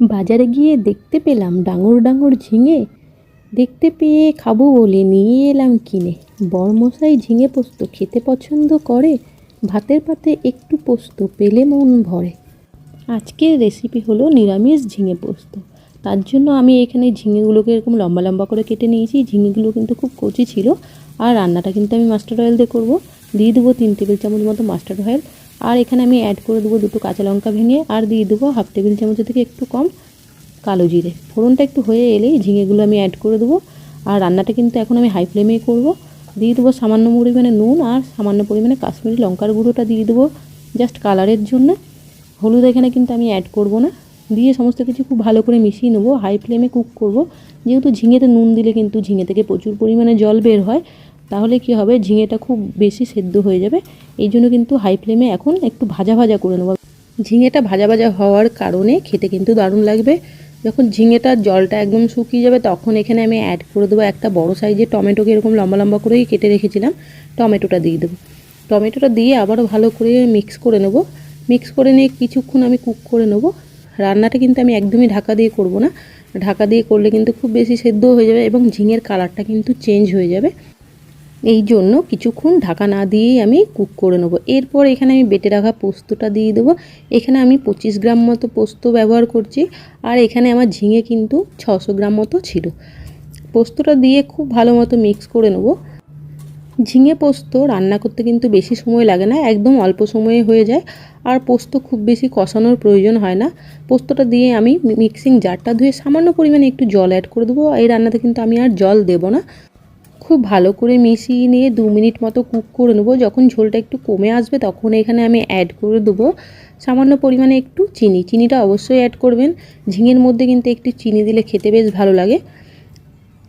বাজারে গিয়ে দেখতে পেলাম ডাঙর ডাঙর ঝিঙে। দেখতে পেয়ে খাব বলে নিয়ে এলাম কিনে। বরমশাই ঝিঙে পোস্ত খেতে পছন্দ করে, ভাতের পাতে একটু পোস্ত পেলে মন ভরে। আজকের রেসিপি হলো নিরামিষ ঝিঙে পোস্ত। তার জন্য আমি এখানে ঝিঙেগুলোকে এরকম লম্বা লম্বা করে কেটে নিয়েছি। ঝিঙেগুলো কিন্তু খুব কচি ছিল। আর রান্নাটা কিন্তু আমি মাস্টার্ড অয়েল দিয়ে করব। দিয়ে দেবো তিন টেবিল চামচ মতো মাস্টার্ড অয়েল আর এখানে আমি অ্যাড করে দেবো দুটো কাঁচা লঙ্কা ভেঙে, আর দিয়ে দেবো হাফ টেবিল চামচের থেকে একটু কম কালো জিরে। ফোড়নটা একটু হয়ে এলেই ঝিঙেগুলো আমি অ্যাড করে দেবো। আর রান্নাটা কিন্তু এখন আমি হাই ফ্লেমেই করব। দিয়ে দেবো সামান্য পরিমাণে নুন আর সামান্য পরিমাণে কাশ্মীরি লঙ্কার গুঁড়োটা দিয়ে দেবো জাস্ট কালারের জন্য। হলুদ এখানে কিন্তু আমি অ্যাড করব না। দিয়ে সমস্ত কিছু খুব ভালো করে মিশিয়ে নেব। হাই ফ্লেমে কুক করব। যেহেতু ঝিঙেতে নুন দিলে কিন্তু ঝিঙে থেকে প্রচুর পরিমাণে জল বের হয় তাহলে কি হবে? ঝিঙেটা খুব বেশি সেদ্ধ হয়ে যাবে। এই জন্য কিন্তু হাই ফ্লেমে এখন একটু ভাজা ভাজা করে নেব। ঝিঙেটা ভাজা ভাজা হওয়ার কারণে খেতে কিন্তু দারুণ লাগবে। যখন ঝিঙেটার জলটা একদম শুকিয়ে যাবে, তখন এখানে আমি অ্যাড করে দেবো একটা বড় সাইজের টমেটোকে এরকম লম্বা লম্বা করেই কেটে রেখেছিলাম। টমেটোটা দিয়ে দেবো। টমেটোটা দিয়ে আবারও ভালো করে মিক্স করে নেব। মিক্স করে নিয়ে কিছুক্ষণ আমি কুক করে নেব। রান্নাটা কিন্তু আমি একদমই ঢাকা দিয়ে করব না। ঢাকা দিয়ে করলে কিন্তু খুব বেশি সেদ্ধ হয়ে যাবে এবং ঝিঙের কালারটা কিন্তু চেঞ্জ হয়ে যাবে। এই জন্য কিছুক্ষণ ঢাকা না দিয়েই আমি কুক করে নেব। এরপর এখানে আমি বেটে রাখা পোস্তটা দিয়ে দেবো। এখানে আমি পঁচিশ গ্রাম মতো পোস্ত ব্যবহার করছি। আর এখানে আমার ঝিঙে কিন্তু ছশো গ্রাম মতো ছিল। পোস্তটা দিয়ে খুব ভালো মতো মিক্স করে নেব। ঝিঙে পোস্ত রান্না করতে কিন্তু বেশি সময় লাগে না, একদম অল্প সময়ে হয়ে যায়। আর পোস্ত খুব বেশি কষানোর প্রয়োজন হয় না। পোস্তটা দিয়ে আমি মিক্সিং জারটা ধুয়ে সামান্য পরিমাণে একটু জল অ্যাড করে দেবো। এই রান্নাতে কিন্তু আমি আর জল দেব না। খুব ভালো করে মিশিয়ে নিয়ে দু মিনিট মতো কুক করে নেব। যখন ঝোলটা একটু কমে আসবে তখন এখানে আমি অ্যাড করে দেবো। সামান্য পরিমাণে একটু চিনি। চিনিটা অবশ্যই অ্যাড করবেন। ঝিঙের মধ্যে কিন্তু একটু চিনি দিলে খেতে বেশ ভালো লাগে।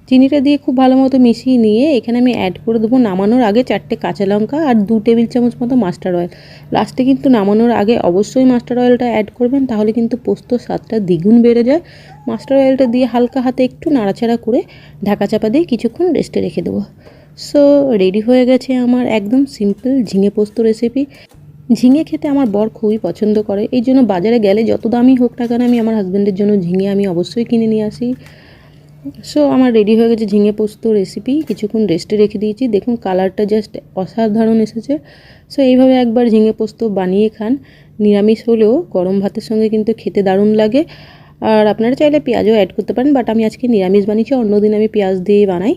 চিনিটা দিয়ে খুব ভালো মতো মিশিয়ে নিয়ে এখানে আমি অ্যাড করে দেবো নামানোর আগে চারটে কাঁচা লঙ্কা আর দু টেবিল চামচ মতো মাস্টার অয়েল লাস্টে কিন্তু নামানোর আগে অবশ্যই মাস্টার অয়েলটা অ্যাড করবেন, তাহলে কিন্তু পোস্ত স্বাদটা দ্বিগুণ বেড়ে যায়। মাস্টার অয়েলটা দিয়ে হালকা হাতে একটু নাড়াচাড়া করে ঢাকা চাপা দিয়ে কিছুক্ষণ রেস্টে রেখে দেবো। সো রেডি হয়ে গেছে আমার একদম সিম্পল ঝিঙে পোস্ত রেসিপি ঝিঙে খেতে আমার বর খুবই পছন্দ করে, এই জন্য বাজারে গেলে যত দামই হোক না কেন আমি আমার হাজব্যান্ডের জন্য ঝিঙে আমি অবশ্যই কিনে নিয়ে আসি। সো আমার রেডি হয়ে গেছে ঝিঙে পোস্ত রেসিপি কিছুক্ষণ রেস্টে রেখে দিয়েছি। দেখুন কালারটা জাস্ট অসাধারণ এসেছে। সো এইভাবে একবার ঝিঙে পোস্ত বানিয়ে খান। নিরামিষ হলেও গরম ভাতের সঙ্গে কিন্তু খেতে দারুণ লাগে। আর আপনারা চাইলে পেঁয়াজও অ্যাড করতে পারেন বাট আমি আজকে নিরামিষ বানিয়েছি। অন্যদিন আমি পেঁয়াজ দিয়ে বানাই।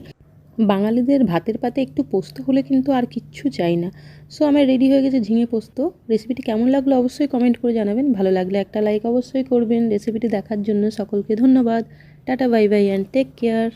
বাঙালিদের ভাতের পাতে একটু পোস্ত হলে কিন্তু আর কিচ্ছু চাই না। সো আমার রেডি হয়ে গেছে ঝিঙে পোস্ত। রেসিপিটি কেমন লাগল অবশ্যই কমেন্ট করে জানাবেন। ভালো লাগলে একটা লাইক অবশ্যই করবেন। রেসিপিটি দেখার জন্য সকলকে ধন্যবাদ। Tata bye bye and take care